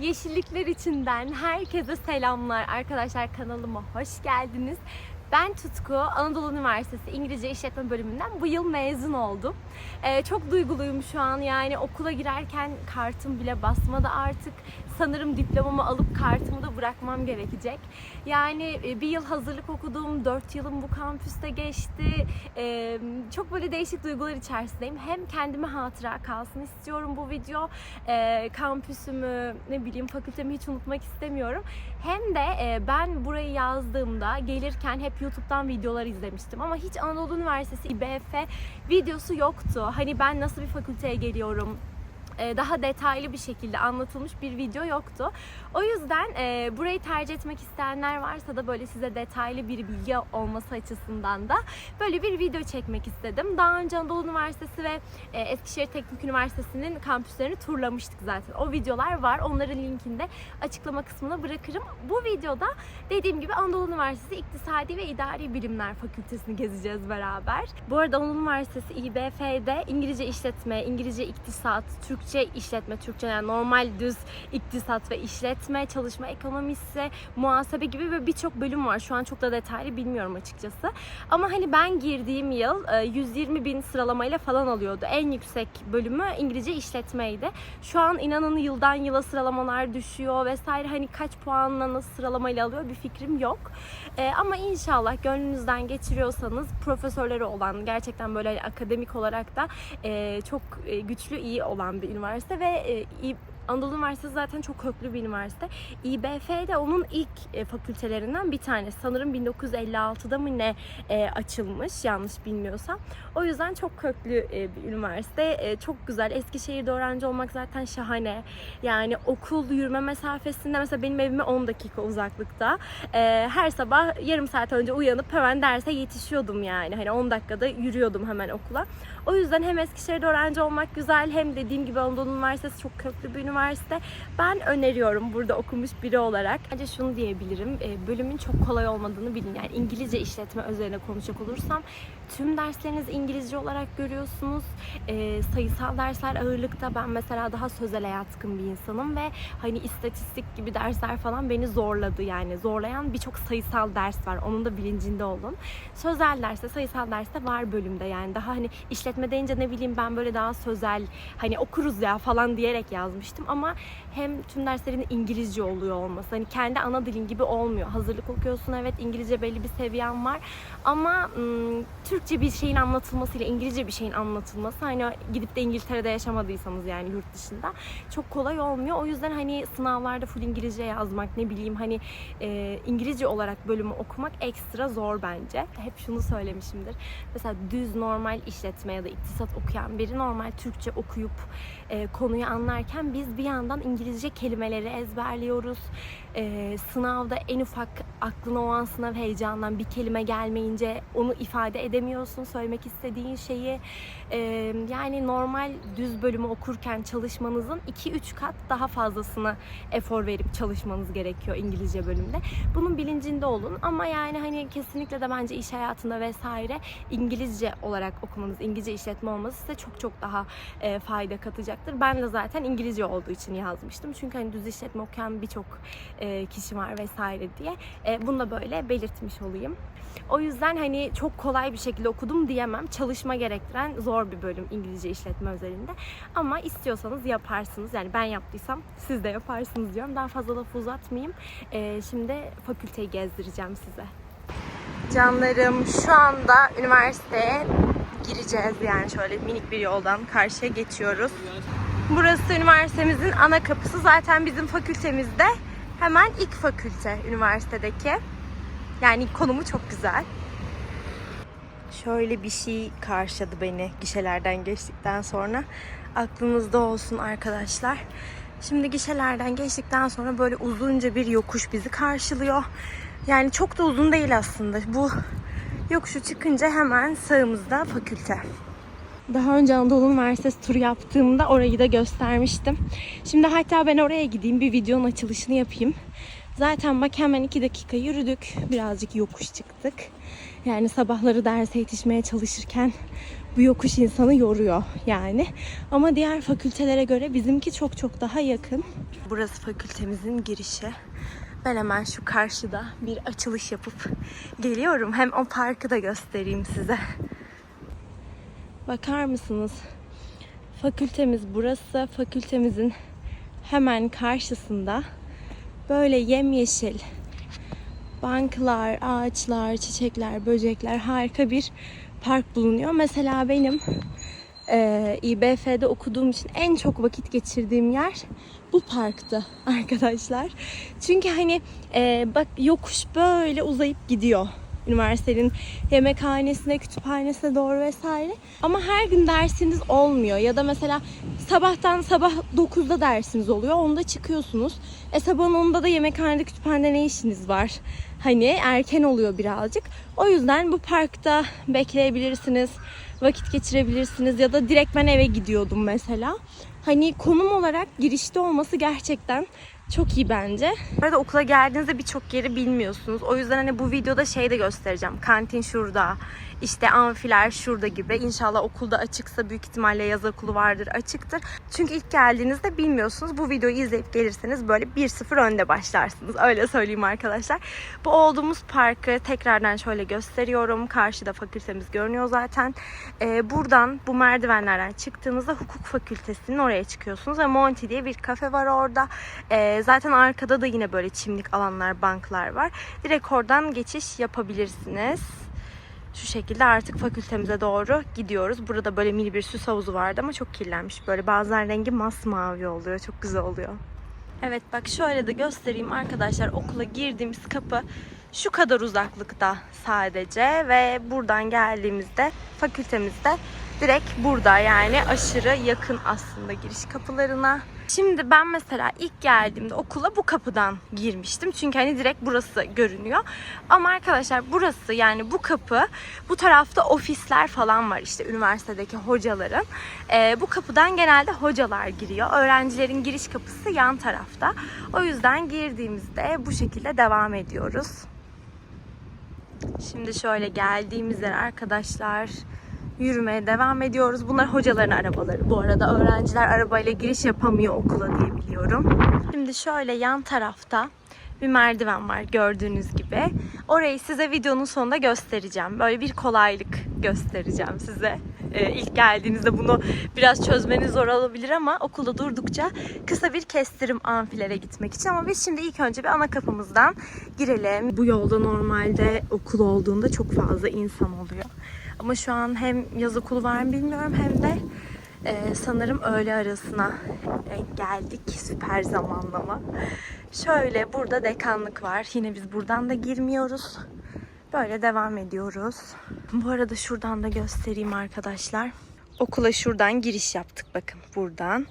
Yeşillikler içinden herkese selamlar. Arkadaşlar kanalıma hoş geldiniz. Ben Tutku, Anadolu Üniversitesi İngilizce İşletme Bölümünden bu yıl mezun oldum. Ee, çok duyguluyum şu an yani okula girerken kartım bile basmadı artık. Sanırım diplomamı alıp kartımı da bırakmam gerekecek. Yani e, bir yıl hazırlık okudum, dört yılım bu kampüste geçti. Ee, çok böyle değişik duygular içerisindeyim. Hem kendime hatıra kalsın istiyorum bu video. Ee, kampüsümü, ne bileyim fakültemi hiç unutmak istemiyorum. Hem de e, ben burayı yazdığımda gelirken hep YouTube'dan videolar izlemiştim ama hiç Anadolu Üniversitesi İBF videosu yoktu. Hani ben nasıl bir fakülteye geliyorum, e, daha detaylı bir şekilde anlatılmış bir video yoktu. O yüzden e, burayı tercih etmek isteyenler varsa da böyle size detaylı bir bilgi olması açısından da böyle bir video çekmek istedim. Daha önce Anadolu Üniversitesi ve e, Eskişehir Teknik Üniversitesi'nin kampüslerini turlamıştık zaten. O videolar var. Onların linkini de açıklama kısmına bırakırım. Bu videoda dediğim gibi Anadolu Üniversitesi İktisadi ve İdari Bilimler Fakültesini gezeceğiz beraber. Bu arada Anadolu Üniversitesi İBF'de İngilizce işletme, İngilizce iktisat, Türkçe işletme, Türkçe yani normal düz iktisat ve işletme, çalışma ekonomisi, muhasebe gibi böyle birçok bölüm var. Şu an çok da detaylı bilmiyorum açıkçası. Ama hani ben girdiğim yıl e, 120 bin sıralamayla falan alıyordu. En yüksek bölümü İngilizce işletmeydi. Şu an inanın yıldan yıla sıralamalar düşüyor vesaire. Hani kaç puanla nasıl sıralamayla alıyor bir fikrim yok. E, ama inşallah gönlünüzden geçiriyorsanız profesörleri olan gerçekten böyle hani akademik olarak da e, çok e, güçlü iyi olan bir üniversite ve e, Anadolu Üniversitesi zaten çok köklü bir üniversite. İBF de onun ilk e, fakültelerinden bir tanesi. Sanırım 1956'da mı ne e, açılmış yanlış bilmiyorsam. O yüzden çok köklü e, bir üniversite. Çok güzel. Eskişehir'de öğrenci olmak zaten şahane. Yani okul yürüme mesafesinde mesela benim evime 10 dakika uzaklıkta. Her sabah yarım saat önce uyanıp hemen derse yetişiyordum yani. Hani 10 dakikada yürüyordum hemen okula. O yüzden hem Eskişehir'de öğrenci olmak güzel hem dediğim gibi Anadolu Üniversitesi çok köklü bir üniversite. Ben öneriyorum burada okumuş biri olarak. Bence şunu diyebilirim. e, Bölümün çok kolay olmadığını bilin. Yani İngilizce işletme üzerine konuşacak olursam tüm derslerinizi İngilizce olarak görüyorsunuz. E, sayısal dersler ağırlıkta. Ben mesela daha sözele yatkın bir insanım ve hani istatistik gibi dersler falan beni zorladı. Yani zorlayan birçok sayısal ders var. Onun da bilincinde olun. Sözel derste, sayısal derste var bölümde. Yani daha hani işletme deyince ne bileyim ben böyle daha sözel hani okuruz ya falan diyerek yazmıştım ama hem tüm derslerin İngilizce oluyor olması. Hani kendi ana dilin gibi olmuyor. Hazırlık okuyorsun evet İngilizce belli bir seviyen var ama ım, Türkçe bir şeyin anlatılmasıyla İngilizce bir şeyin anlatılması hani gidip de İngiltere'de yaşamadıysanız yani yurt dışında çok kolay olmuyor. O yüzden hani sınavlarda full İngilizce yazmak ne bileyim hani e, İngilizce olarak bölümü okumak ekstra zor bence. Hep şunu söylemişimdir. Mesela düz normal işletme ya da iktisat okuyan biri normal Türkçe okuyup e, konuyu anlarken biz bir yandan İngilizce kelimeleri ezberliyoruz. E, sınavda en ufak aklına o an sınav heyecandan bir kelime gelmeyince onu ifade edemiyorsun söylemek istediğin şeyi. Yani normal düz bölümü okurken çalışmanızın 2-3 kat daha fazlasına efor verip çalışmanız gerekiyor İngilizce bölümde. Bunun bilincinde olun ama yani hani kesinlikle de bence iş hayatında vesaire İngilizce olarak okumanız, İngilizce işletme olması size çok çok daha fayda katacaktır. Ben de zaten İngilizce olduğu için yazmıştım. Çünkü hani düz işletme okuyan birçok kişi var vesaire diye. Bunu da böyle belirtmiş olayım. O yüzden hani çok kolay bir şekilde okudum diyemem. Çalışma gerektiren zor bir bölüm İngilizce işletme özelinde. Ama istiyorsanız yaparsınız. Yani ben yaptıysam siz de yaparsınız diyorum. Daha fazla lafı uzatmayayım. E, şimdi fakülteyi gezdireceğim size. Canlarım şu anda üniversiteye gireceğiz yani şöyle minik bir yoldan karşıya geçiyoruz. Burası üniversitemizin ana kapısı. Zaten bizim fakültemizde hemen ilk fakülte üniversitedeki. Yani konumu çok güzel. Şöyle bir şey karşıladı beni gişelerden geçtikten sonra. Aklınızda olsun arkadaşlar. Şimdi gişelerden geçtikten sonra böyle uzunca bir yokuş bizi karşılıyor. Yani çok da uzun değil aslında. Bu yokuşu çıkınca hemen sağımızda fakülte. Daha önce Anadolu Üniversitesi turu yaptığımda orayı da göstermiştim. Şimdi hatta ben oraya gideyim bir videonun açılışını yapayım. Zaten bak hemen iki dakika yürüdük. Birazcık yokuş çıktık. Yani sabahları derse yetişmeye çalışırken bu yokuş insanı yoruyor yani. Ama diğer fakültelere göre bizimki çok çok daha yakın. Burası fakültemizin girişi. Ben hemen şu karşıda bir açılış yapıp geliyorum. Hem o parkı da göstereyim size. Bakar mısınız? Fakültemiz burası. Fakültemizin hemen karşısında böyle yemyeşil banklar, ağaçlar, çiçekler, böcekler harika bir park bulunuyor. Mesela benim e, İBF'de okuduğum için en çok vakit geçirdiğim yer bu parktı arkadaşlar. Çünkü hani e, bak yokuş böyle uzayıp gidiyor. Üniversitenin yemekhanesine, kütüphanesine doğru vesaire. Ama her gün dersiniz olmuyor. Ya da mesela sabahtan sabah 9'da dersiniz oluyor. Onda çıkıyorsunuz. E sabahın 10'da da yemekhanede, kütüphanede ne işiniz var? Hani erken oluyor birazcık. O yüzden bu parkta bekleyebilirsiniz. Vakit geçirebilirsiniz. Ya da direkt ben eve gidiyordum mesela. Hani konum olarak girişte olması gerçekten çok iyi bence. Bu arada okula geldiğinizde birçok yeri bilmiyorsunuz. O yüzden hani bu videoda şey de göstereceğim. Kantin şurada, işte amfiler şurada gibi. İnşallah okulda açıksa büyük ihtimalle yaz okulu vardır, açıktır. Çünkü ilk geldiğinizde bilmiyorsunuz. Bu videoyu izleyip gelirseniz böyle 1-0 önde başlarsınız. Öyle söyleyeyim arkadaşlar. Bu olduğumuz parkı tekrardan şöyle gösteriyorum. Karşıda fakültemiz görünüyor zaten. Ee, buradan bu merdivenlerden çıktığınızda hukuk fakültesinin oraya çıkıyorsunuz. Ve Monty diye bir kafe var orada. Ee, zaten arkada da yine böyle çimlik alanlar, banklar var. Direkt oradan geçiş yapabilirsiniz. Şu şekilde artık fakültemize doğru gidiyoruz. Burada böyle mini bir süs havuzu vardı ama çok kirlenmiş. Böyle bazen rengi masmavi oluyor. Çok güzel oluyor. Evet bak şöyle de göstereyim arkadaşlar. Okula girdiğimiz kapı şu kadar uzaklıkta sadece ve buradan geldiğimizde fakültemizde direkt burada yani aşırı yakın aslında giriş kapılarına. Şimdi ben mesela ilk geldiğimde okula bu kapıdan girmiştim. Çünkü hani direkt burası görünüyor. Ama arkadaşlar burası yani bu kapı bu tarafta ofisler falan var işte üniversitedeki hocaların. Ee, bu kapıdan genelde hocalar giriyor. Öğrencilerin giriş kapısı yan tarafta. O yüzden girdiğimizde bu şekilde devam ediyoruz. Şimdi şöyle geldiğimiz yer arkadaşlar yürümeye devam ediyoruz. Bunlar hocaların arabaları. Bu arada öğrenciler arabayla giriş yapamıyor okula diye biliyorum. Şimdi şöyle yan tarafta bir merdiven var gördüğünüz gibi. Orayı size videonun sonunda göstereceğim. Böyle bir kolaylık göstereceğim size. Ee, ilk geldiğinizde bunu biraz çözmeniz zor olabilir ama okulda durdukça kısa bir kestirim amfilere gitmek için. Ama biz şimdi ilk önce bir ana kapımızdan girelim. Bu yolda normalde okul olduğunda çok fazla insan oluyor. Ama şu an hem yaz okulu var mı bilmiyorum hem de e, sanırım öğle arasına e, geldik. Süper zamanlama. Şöyle burada dekanlık var. Yine biz buradan da girmiyoruz. Böyle devam ediyoruz. Bu arada şuradan da göstereyim arkadaşlar. Okula şuradan giriş yaptık bakın buradan.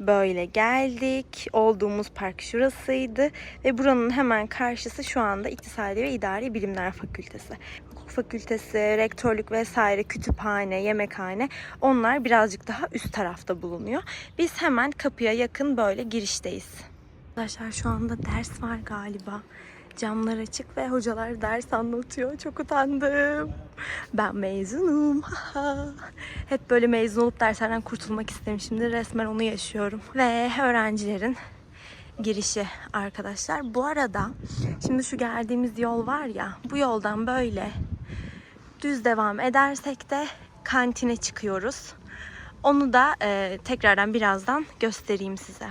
Böyle geldik. Olduğumuz park şurasıydı. Ve buranın hemen karşısı şu anda İktisadi ve İdari Bilimler Fakültesi. Hukuk Fakültesi, rektörlük vesaire, kütüphane, yemekhane onlar birazcık daha üst tarafta bulunuyor. Biz hemen kapıya yakın böyle girişteyiz. Arkadaşlar şu anda ders var galiba. Camlar açık ve hocalar ders anlatıyor. Çok utandım. Ben mezunum. Hep böyle mezun olup derslerden kurtulmak istemişimdir. Resmen onu yaşıyorum. Ve öğrencilerin girişi arkadaşlar. Bu arada şimdi şu geldiğimiz yol var ya bu yoldan böyle düz devam edersek de kantine çıkıyoruz. Onu da e, tekrardan birazdan göstereyim size.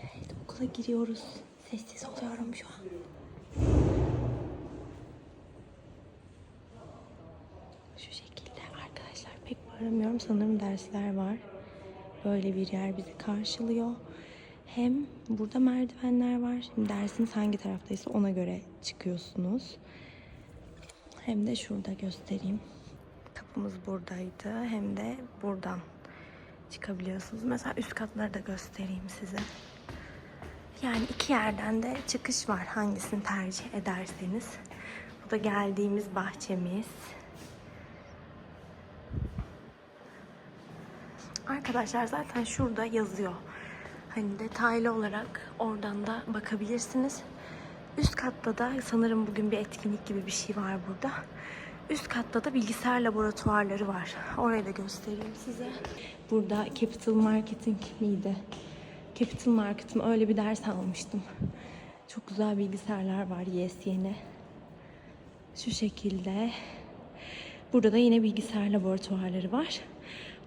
Evet okula giriyoruz. Sessiz oluyorum şu an. Şu şekilde bağıramıyorum. Sanırım dersler var. Böyle bir yer bizi karşılıyor. Hem burada merdivenler var. Şimdi dersiniz hangi taraftaysa ona göre çıkıyorsunuz. Hem de şurada göstereyim. Kapımız buradaydı. Hem de buradan çıkabiliyorsunuz. Mesela üst katları da göstereyim size. Yani iki yerden de çıkış var hangisini tercih ederseniz. Bu da geldiğimiz bahçemiz. Arkadaşlar zaten şurada yazıyor. Hani detaylı olarak oradan da bakabilirsiniz. Üst katta da sanırım bugün bir etkinlik gibi bir şey var burada. Üst katta da bilgisayar laboratuvarları var. Orayı da göstereyim size. Burada Capital Marketing miydi? Capital Marketing öyle bir ders almıştım. Çok güzel bilgisayarlar var yes yeni. Şu şekilde. Burada da yine bilgisayar laboratuvarları var.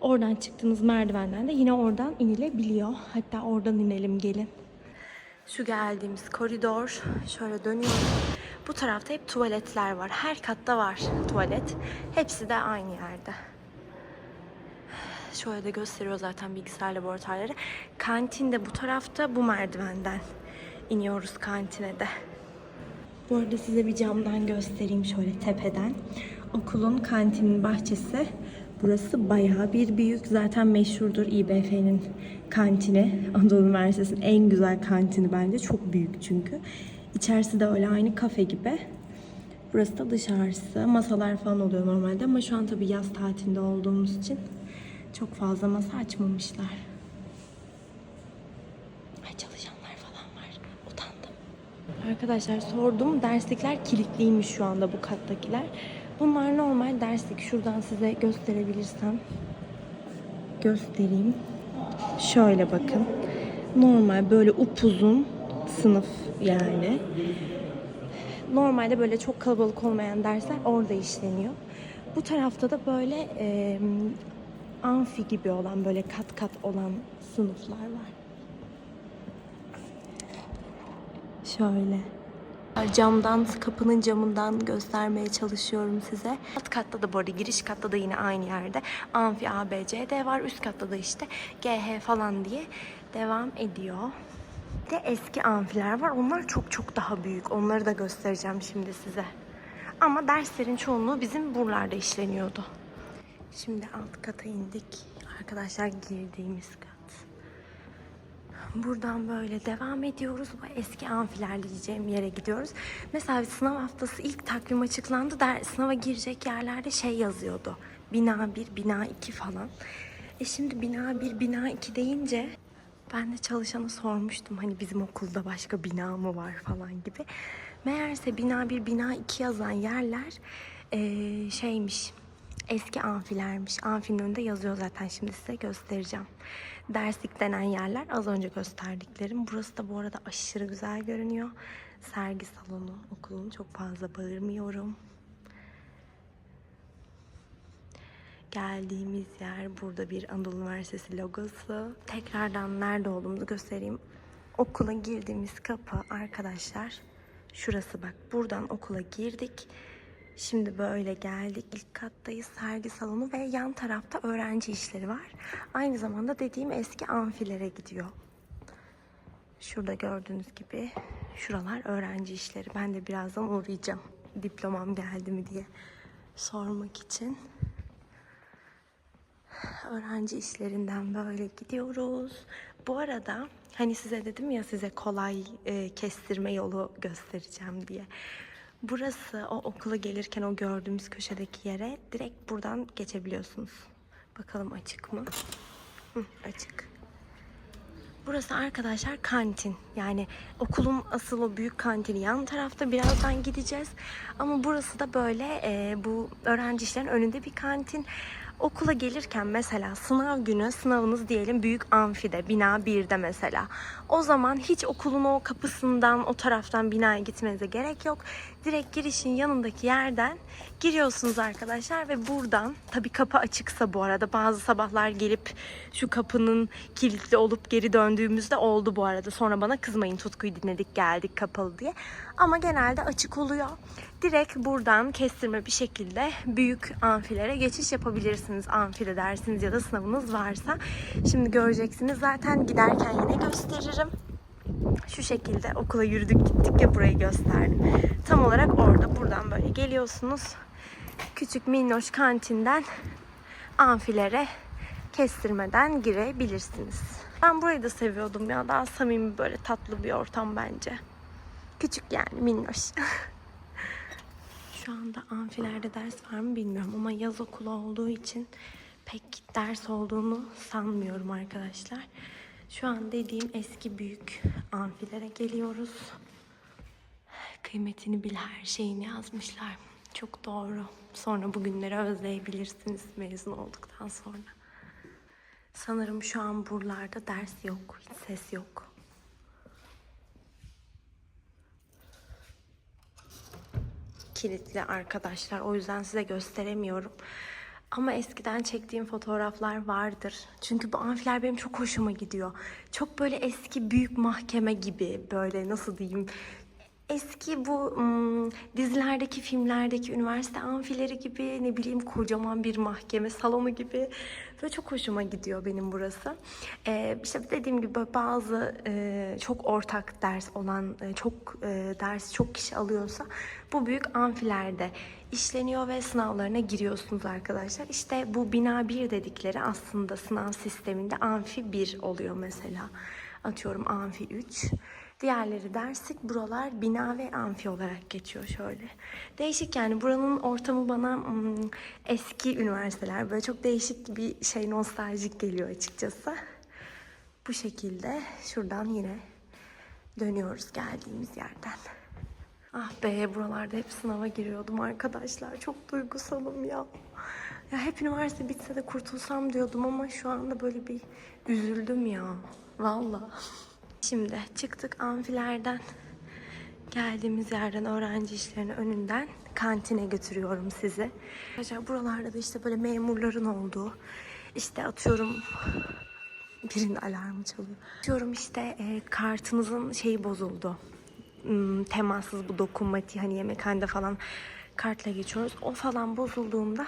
Oradan çıktığınız merdivenden de yine oradan inilebiliyor. Hatta oradan inelim gelin. Şu geldiğimiz koridor şöyle dönüyor. Bu tarafta hep tuvaletler var. Her katta var tuvalet. Hepsi de aynı yerde. Şöyle de gösteriyor zaten bilgisayar laboratuvarları. Kantin de bu tarafta bu merdivenden iniyoruz kantine de. Bu arada size bir camdan göstereyim şöyle tepeden. Okulun kantinin bahçesi. Burası bayağı bir büyük. Zaten meşhurdur İBF'nin kantini. Anadolu Üniversitesi'nin en güzel kantini bence. Çok büyük çünkü. İçerisi de öyle aynı kafe gibi. Burası da dışarısı. Masalar falan oluyor normalde ama şu an tabii yaz tatilinde olduğumuz için çok fazla masa açmamışlar. Ay çalışanlar falan var. Utandım. Arkadaşlar sordum. Derslikler kilitliymiş şu anda bu kattakiler. Bunlar normal derslik. Şuradan size gösterebilirsem göstereyim. Şöyle bakın. Normal böyle upuzun sınıf yani. Normalde böyle çok kalabalık olmayan dersler orada işleniyor. Bu tarafta da böyle e, amfi gibi olan böyle kat kat olan sınıflar var. Şöyle. Camdan, kapının camından göstermeye çalışıyorum size. Alt katta da bu arada giriş katta da yine aynı yerde. Amfi A, B, C, D var. Üst katta da işte G, H falan diye devam ediyor. Bir de eski amfiler var. Onlar çok çok daha büyük. Onları da göstereceğim şimdi size. Ama derslerin çoğunluğu bizim buralarda işleniyordu. Şimdi alt kata indik. Arkadaşlar girdiğimiz kat. Buradan böyle devam ediyoruz. Bu eski amfiler diyeceğim yere gidiyoruz. Mesela sınav haftası ilk takvim açıklandı. Der, sınava girecek yerlerde şey yazıyordu. Bina 1, bina 2 falan. E şimdi bina 1, bina 2 deyince ben de çalışana sormuştum. Hani bizim okulda başka bina mı var falan gibi. Meğerse bina 1, bina 2 yazan yerler eee, şeymiş. Eski amfilermiş. Amfinin önünde yazıyor zaten şimdi size göstereceğim. Derslik denen yerler az önce gösterdiklerim. Burası da bu arada aşırı güzel görünüyor. Sergi salonu okulun çok fazla bağırmıyorum. Geldiğimiz yer burada bir Anadolu Üniversitesi logosu. Tekrardan nerede olduğumuzu göstereyim. Okula girdiğimiz kapı arkadaşlar. Şurası bak. Buradan okula girdik. Şimdi böyle geldik. İlk kattayız. Sergi salonu ve yan tarafta öğrenci işleri var. Aynı zamanda dediğim eski amfilere gidiyor. Şurada gördüğünüz gibi şuralar öğrenci işleri. Ben de birazdan uğrayacağım. Diplomam geldi mi diye sormak için. Öğrenci işlerinden böyle gidiyoruz. Bu arada hani size dedim ya size kolay e, kestirme yolu göstereceğim diye. Burası o okula gelirken o gördüğümüz köşedeki yere direkt buradan geçebiliyorsunuz. Bakalım açık mı? Hı, açık. Burası arkadaşlar kantin. Yani okulun asıl o büyük kantini yan tarafta. Birazdan gideceğiz. Ama burası da böyle e, bu öğrenci işlerin önünde bir kantin. Okula gelirken mesela sınav günü sınavınız diyelim büyük amfide, bina 1'de mesela. O zaman hiç okulun o kapısından, o taraftan binaya gitmenize gerek yok. Direkt girişin yanındaki yerden giriyorsunuz arkadaşlar ve buradan tabii kapı açıksa bu arada bazı sabahlar gelip şu kapının kilitli olup geri döndüğümüzde oldu bu arada. Sonra bana kızmayın Tutku'yu dinledik geldik kapalı diye. Ama genelde açık oluyor. Direkt buradan kestirme bir şekilde büyük amfilere geçiş yapabilirsiniz. Amfide dersiniz ya da sınavınız varsa. Şimdi göreceksiniz zaten giderken yine gösteririm. Şu şekilde okula yürüdük gittik ya burayı gösterdim. Tam olarak orada buradan böyle geliyorsunuz. Küçük minnoş kantinden amfilere kestirmeden girebilirsiniz. Ben burayı da seviyordum ya. Daha samimi böyle tatlı bir ortam bence. Küçük yani minnoş. Şu anda amfilerde ders var mı bilmiyorum ama yaz okulu olduğu için pek ders olduğunu sanmıyorum arkadaşlar. Şu an dediğim eski büyük amfilere geliyoruz. Kıymetini bil her şeyini yazmışlar. Çok doğru. Sonra bugünleri özleyebilirsiniz mezun olduktan sonra. Sanırım şu an buralarda ders yok. Hiç ses yok. kilitli arkadaşlar. O yüzden size gösteremiyorum. Ama eskiden çektiğim fotoğraflar vardır. Çünkü bu amfiler benim çok hoşuma gidiyor. Çok böyle eski büyük mahkeme gibi böyle nasıl diyeyim eski bu ım, dizilerdeki, filmlerdeki üniversite amfileri gibi ne bileyim kocaman bir mahkeme salonu gibi ve çok hoşuma gidiyor benim burası. Ee, işte dediğim gibi böyle bazı e, çok ortak ders olan, e, çok e, ders çok kişi alıyorsa bu büyük amfilerde işleniyor ve sınavlarına giriyorsunuz arkadaşlar. İşte bu bina 1 dedikleri aslında sınav sisteminde amfi 1 oluyor mesela. Atıyorum amfi 3. Diğerleri derslik buralar bina ve amfi olarak geçiyor şöyle. Değişik yani buranın ortamı bana hmm, eski üniversiteler böyle çok değişik bir şey nostaljik geliyor açıkçası. Bu şekilde şuradan yine dönüyoruz geldiğimiz yerden. Ah be buralarda hep sınava giriyordum arkadaşlar. Çok duygusalım ya. Ya hep üniversite bitse de kurtulsam diyordum ama şu anda böyle bir üzüldüm ya. Vallahi. Şimdi çıktık amfilerden. Geldiğimiz yerden öğrenci işlerinin önünden kantine götürüyorum sizi. Arkadaşlar buralarda da işte böyle memurların olduğu işte atıyorum birinin alarmı çalıyor. Atıyorum işte e, kartınızın şeyi bozuldu. Hmm, temassız bu dokunmatiği hani yemekhanede falan kartla geçiyoruz. O falan bozulduğunda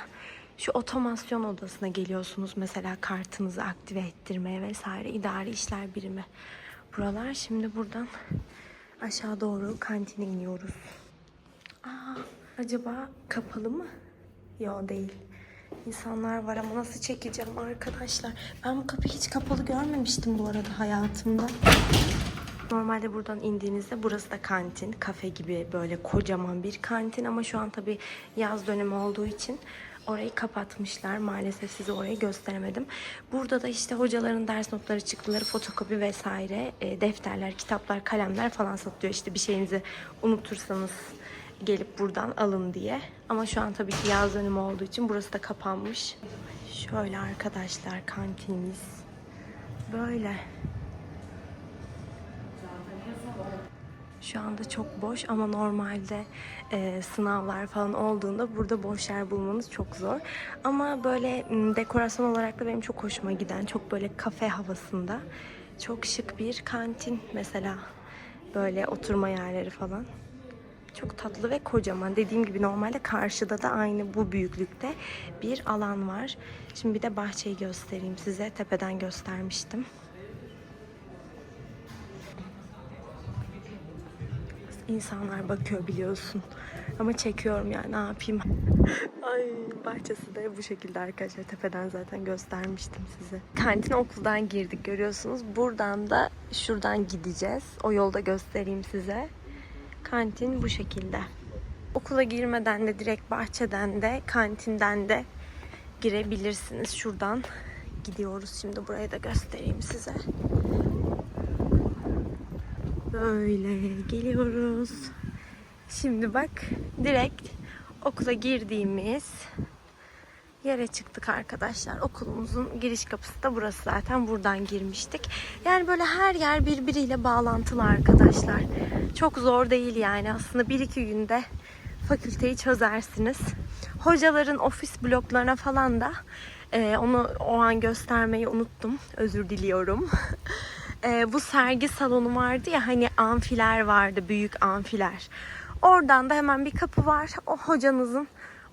şu otomasyon odasına geliyorsunuz mesela kartınızı aktive ettirmeye vesaire idari işler birimi buralar. Şimdi buradan aşağı doğru kantine iniyoruz. Aa, acaba kapalı mı? Yok değil. İnsanlar var ama nasıl çekeceğim arkadaşlar? Ben bu kapıyı hiç kapalı görmemiştim bu arada hayatımda. Normalde buradan indiğinizde burası da kantin, kafe gibi böyle kocaman bir kantin ama şu an tabii yaz dönemi olduğu için orayı kapatmışlar. Maalesef size orayı gösteremedim. Burada da işte hocaların ders notları, çıktıları, fotokopi vesaire, e, defterler, kitaplar, kalemler falan satılıyor. İşte bir şeyinizi unutursanız gelip buradan alın diye. Ama şu an tabii ki yaz dönemi olduğu için burası da kapanmış. Şöyle arkadaşlar kantinimiz. Böyle. Şu anda çok boş ama normalde e, sınavlar falan olduğunda burada boş yer bulmanız çok zor. Ama böyle dekorasyon olarak da benim çok hoşuma giden, çok böyle kafe havasında, çok şık bir kantin mesela. Böyle oturma yerleri falan. Çok tatlı ve kocaman. Dediğim gibi normalde karşıda da aynı bu büyüklükte bir alan var. Şimdi bir de bahçeyi göstereyim size. Tepeden göstermiştim. İnsanlar bakıyor biliyorsun. Ama çekiyorum yani ne yapayım. Ay bahçesi de bu şekilde arkadaşlar. Tepeden zaten göstermiştim size. Kantine okuldan girdik görüyorsunuz. Buradan da şuradan gideceğiz. O yolda göstereyim size. Kantin bu şekilde. Okula girmeden de direkt bahçeden de kantinden de girebilirsiniz. Şuradan gidiyoruz. Şimdi burayı da göstereyim size. Böyle geliyoruz. Şimdi bak direkt okula girdiğimiz yere çıktık arkadaşlar. Okulumuzun giriş kapısı da burası zaten. Buradan girmiştik. Yani böyle her yer birbiriyle bağlantılı arkadaşlar. Çok zor değil yani. Aslında bir iki günde fakülteyi çözersiniz. Hocaların ofis bloklarına falan da e, onu o an göstermeyi unuttum. Özür diliyorum. e, bu sergi salonu vardı ya hani amfiler vardı. Büyük amfiler. Oradan da hemen bir kapı var. O hocanızın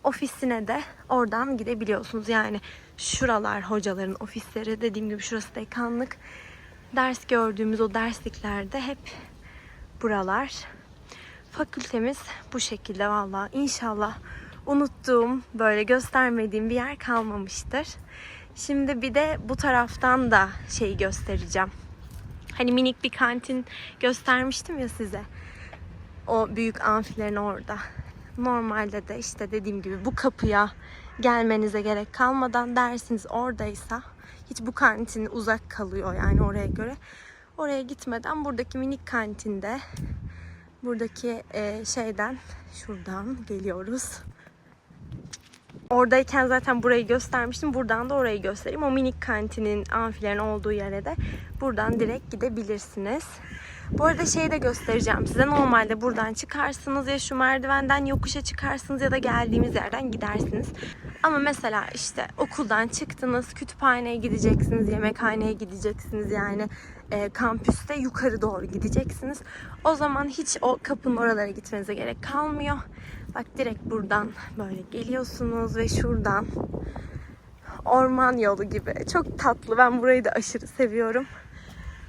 ofisine de oradan gidebiliyorsunuz. Yani şuralar hocaların ofisleri. Dediğim gibi şurası dekanlık. Ders gördüğümüz o dersliklerde hep buralar. Fakültemiz bu şekilde valla. İnşallah unuttuğum, böyle göstermediğim bir yer kalmamıştır. Şimdi bir de bu taraftan da şeyi göstereceğim. Hani minik bir kantin göstermiştim ya size. O büyük amfilerin orada. Normalde de işte dediğim gibi bu kapıya gelmenize gerek kalmadan dersiniz oradaysa hiç bu kantin uzak kalıyor yani oraya göre. Oraya gitmeden buradaki minik kantinde Buradaki e, şeyden şuradan geliyoruz. Oradayken zaten burayı göstermiştim. Buradan da orayı göstereyim. O minik kantinin, amfilerin olduğu yere de buradan direkt gidebilirsiniz. Bu arada şeyi de göstereceğim size. Normalde buradan çıkarsınız ya şu merdivenden yokuşa çıkarsınız ya da geldiğimiz yerden gidersiniz. Ama mesela işte okuldan çıktınız, kütüphaneye gideceksiniz, yemekhaneye gideceksiniz yani e, kampüste yukarı doğru gideceksiniz. O zaman hiç o kapının oralara gitmenize gerek kalmıyor. Bak direkt buradan böyle geliyorsunuz ve şuradan orman yolu gibi. Çok tatlı. Ben burayı da aşırı seviyorum.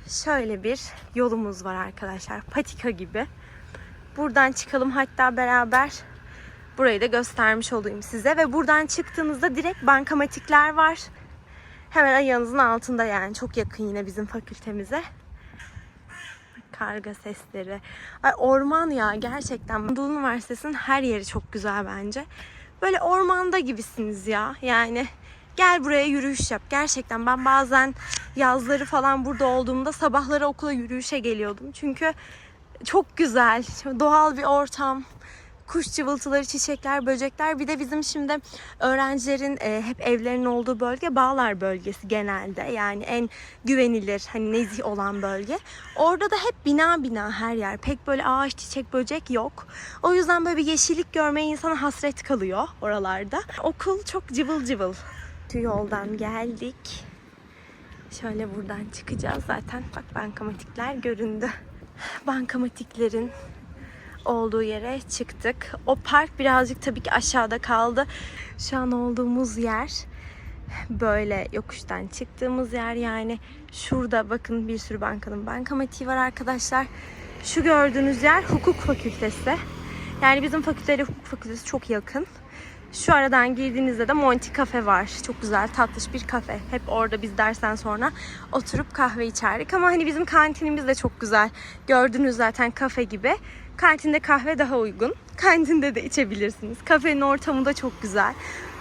Şöyle bir yolumuz var arkadaşlar. Patika gibi. Buradan çıkalım hatta beraber burayı da göstermiş olayım size. Ve buradan çıktığınızda direkt bankamatikler var. Hemen ayağınızın altında yani. Çok yakın yine bizim fakültemize. Karga sesleri. Ay orman ya gerçekten. Anadolu Üniversitesi'nin her yeri çok güzel bence. Böyle ormanda gibisiniz ya. Yani gel buraya yürüyüş yap. Gerçekten ben bazen yazları falan burada olduğumda sabahları okula yürüyüşe geliyordum. Çünkü çok güzel, doğal bir ortam. Kuş cıvıltıları, çiçekler, böcekler. Bir de bizim şimdi öğrencilerin e, hep evlerinin olduğu bölge Bağlar bölgesi genelde. Yani en güvenilir, hani nezih olan bölge. Orada da hep bina bina her yer. Pek böyle ağaç, çiçek, böcek yok. O yüzden böyle bir yeşillik görmeye insana hasret kalıyor oralarda. Okul çok cıvıl cıvıl. Şu yoldan geldik. Şöyle buradan çıkacağız zaten. Bak bankamatikler göründü. Bankamatiklerin olduğu yere çıktık. O park birazcık tabii ki aşağıda kaldı. Şu an olduğumuz yer böyle yokuştan çıktığımız yer yani şurada bakın bir sürü bankanın bankamatiği var arkadaşlar. Şu gördüğünüz yer hukuk fakültesi. Yani bizim fakülteyle hukuk fakültesi çok yakın. Şu aradan girdiğinizde de Monty Cafe var. Çok güzel, tatlış bir kafe. Hep orada biz dersten sonra oturup kahve içerdik. Ama hani bizim kantinimiz de çok güzel. Gördünüz zaten kafe gibi. Kantinde kahve daha uygun. Kantinde de içebilirsiniz. Kafenin ortamı da çok güzel.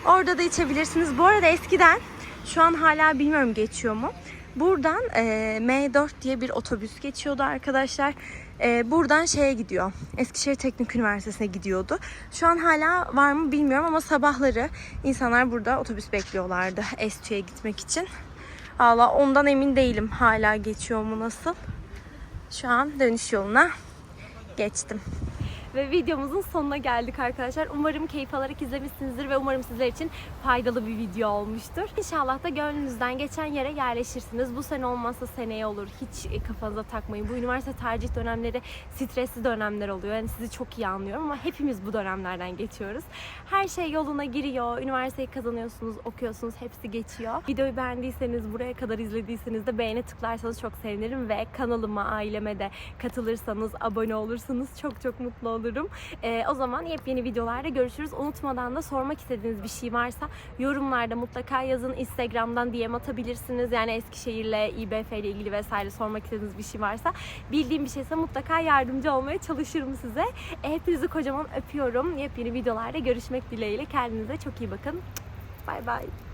Orada da içebilirsiniz. Bu arada eskiden, şu an hala bilmiyorum geçiyor mu. Buradan e, M4 diye bir otobüs geçiyordu arkadaşlar. E, buradan şeye gidiyor. Eskişehir Teknik Üniversitesi'ne gidiyordu. Şu an hala var mı bilmiyorum ama sabahları insanlar burada otobüs bekliyorlardı Estü'ye gitmek için. Valla ondan emin değilim hala geçiyor mu nasıl. Şu an dönüş yoluna geçtim. Ve videomuzun sonuna geldik arkadaşlar. Umarım keyif alarak izlemişsinizdir ve umarım sizler için faydalı bir video olmuştur. İnşallah da gönlünüzden geçen yere yerleşirsiniz. Bu sene olmazsa seneye olur. Hiç e, kafanıza takmayın. Bu üniversite tercih dönemleri stresli dönemler oluyor. Yani sizi çok iyi anlıyorum ama hepimiz bu dönemlerden geçiyoruz. Her şey yoluna giriyor. Üniversiteyi kazanıyorsunuz, okuyorsunuz. Hepsi geçiyor. Videoyu beğendiyseniz, buraya kadar izlediyseniz de beğeni tıklarsanız çok sevinirim ve kanalıma, aileme de katılırsanız, abone olursanız çok çok mutlu olurum. Ee, o zaman yepyeni videolarda görüşürüz. Unutmadan da sormak istediğiniz bir şey varsa yorumlarda mutlaka yazın. Instagram'dan DM atabilirsiniz. Yani Eskişehir'le, İBF ile ilgili vesaire sormak istediğiniz bir şey varsa bildiğim bir şeyse mutlaka yardımcı olmaya çalışırım size. E, hepinizi kocaman öpüyorum. Yepyeni videolarda görüşmek dileğiyle. Kendinize çok iyi bakın. Bay bay.